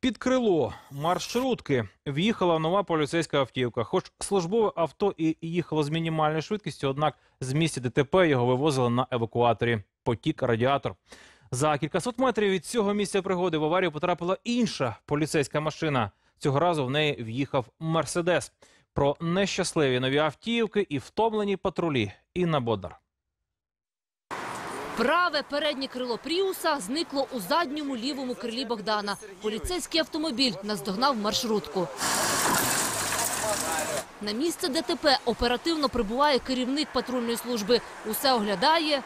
Під крило маршрутки в'їхала нова поліцейська автівка. Хоч службове авто і їхало з мінімальною швидкістю, однак з місця ДТП його вивозили на евакуаторі. Потік радіатор. За кількасот метрів від цього місця пригоди в аварію потрапила інша поліцейська машина. Цього разу в неї в'їхав мерседес. Про нещасливі нові автівки і втомлені патрулі. Інна Бодар. Праве переднє крило Пріуса зникло у задньому лівому крилі Богдана. Поліцейський автомобіль наздогнав маршрутку. На місце ДТП оперативно прибуває керівник патрульної служби. Усе оглядає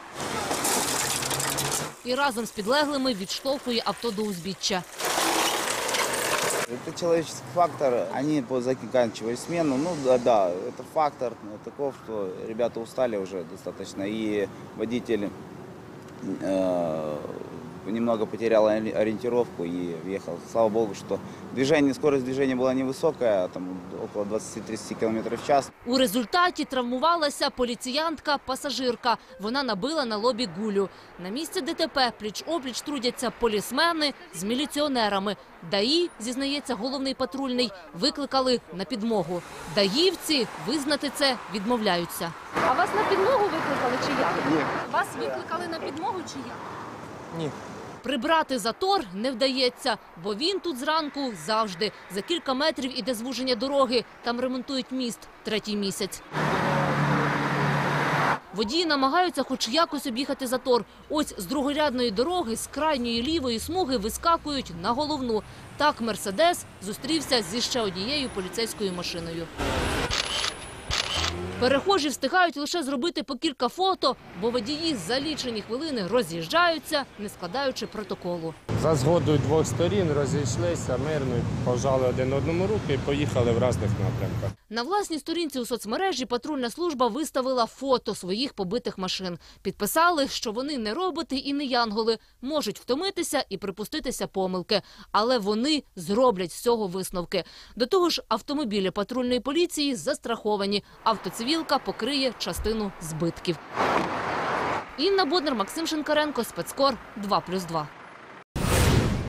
і разом з підлеглими відштовхує авто до узбіччя. Это человеческий фактор. Они по заканчивали смену. Ну да, да, это фактор таков, что ребята устали уже достаточно. И водитель э, немного потерял ори- ориентировку и въехал. Слава богу, что движение, скорость движения была невысокая, там около 20-30 км в час. У результаті травмувалася поліціянтка-пасажирка. Вона набила на лобі гулю. На місці ДТП пліч-опліч трудяться полісмени з міліціонерами. ДАІ, зізнається головний патрульний, викликали на підмогу. Даївці визнати це відмовляються. А вас на підмогу викликали чи як? Ні. Вас викликали на підмогу чи як? Прибрати затор не вдається, бо він тут зранку завжди. За кілька метрів іде звуження дороги. Там ремонтують міст третій місяць. Водії намагаються хоч якось об'їхати затор. Ось з другорядної дороги, з крайньої лівої смуги вискакують на головну. Так «Мерседес» зустрівся зі ще однією поліцейською машиною. Перехожі встигають лише зробити по кілька фото, бо водії за лічені хвилини роз'їжджаються, не складаючи протоколу. За згодою двох сторін розійшлися мирно, пожали один одному руки і поїхали в різних напрямках. На власній сторінці у соцмережі патрульна служба виставила фото своїх побитих машин. Підписали, що вони не роботи і не янголи, можуть втомитися і припуститися помилки, але вони зроблять з цього висновки. До того ж, автомобілі патрульної поліції застраховані. Автоцивілка покриє частину збитків. Інна Боднар, Максим Шинкаренко, спецкор 2+,2.